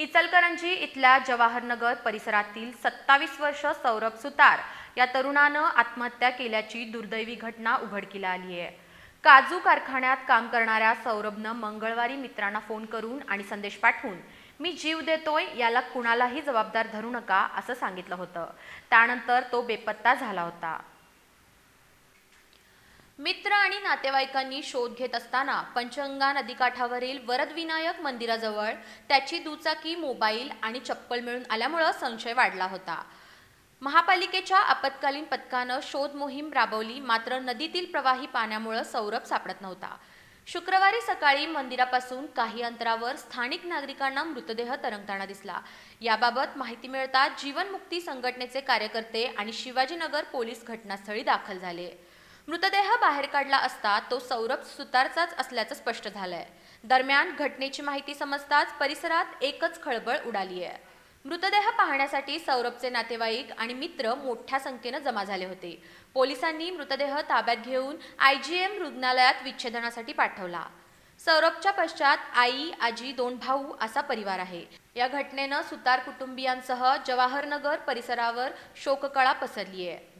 इचलकरंजी इथल्या जवाहरनगर परिसरातील सत्तावीस वर्ष सौरभ सुतार या तरुणानं आत्महत्या केल्याची दुर्दैवी घटना उघडकीला आली आहे. काजू कारखान्यात काम करणाऱ्या सौरभनं मंगळवारी मित्रांना फोन करून आणि संदेश पाठवून मी जीव देतोय याला कुणालाही जबाबदार धरू नका असं सांगितलं होतं. त्यानंतर तो बेपत्ता झाला होता. मित्र आणि नातेवाईकांनी शोध घेत असताना पंचगंगा नदीकाठावरील वरदविनायक मंदिराजवळ त्याची दुचाकी मोबाईल आणि चप्पल मिळून आल्यामुळं संशय वाढला होता. महापालिकेच्या आपत्कालीन पथकानं शोध मोहीम राबवली मात्र नदीतील प्रवाही पाण्यामुळं सौरभ सापडत नव्हता. शुक्रवारी सकाळी मंदिरापासून काही अंतरावर स्थानिक नागरिकांना मृतदेह तरंगताना दिसला. याबाबत माहिती मिळताच जीवनमुक्ती संघटनेचे कार्यकर्ते आणि शिवाजीनगर पोलीस घटनास्थळी दाखल झाले. मृतदेह बाहेर काढला असता तो सौरभ सुतारचाच असल्याचं स्पष्ट झालंय. दरम्यान घटनेची माहिती समजताच परिसरात एकच खळबळ उडाली आहे. मृतदेह पाहण्यासाठी सौरभचे नातेवाईक आणि मित्र मोठ्या संख्येनं जमा झाले होते. पोलिसांनी मृतदेह ताब्यात घेऊन आयजीएम रुग्णालयात विच्छेदनासाठी पाठवला. सौरभच्या पश्चात आई आजी दोन भाऊ असा परिवार आहे. या घटनेनं सुतार कुटुंबियांसह जवाहरनगर परिसरावर शोककळा पसरली आहे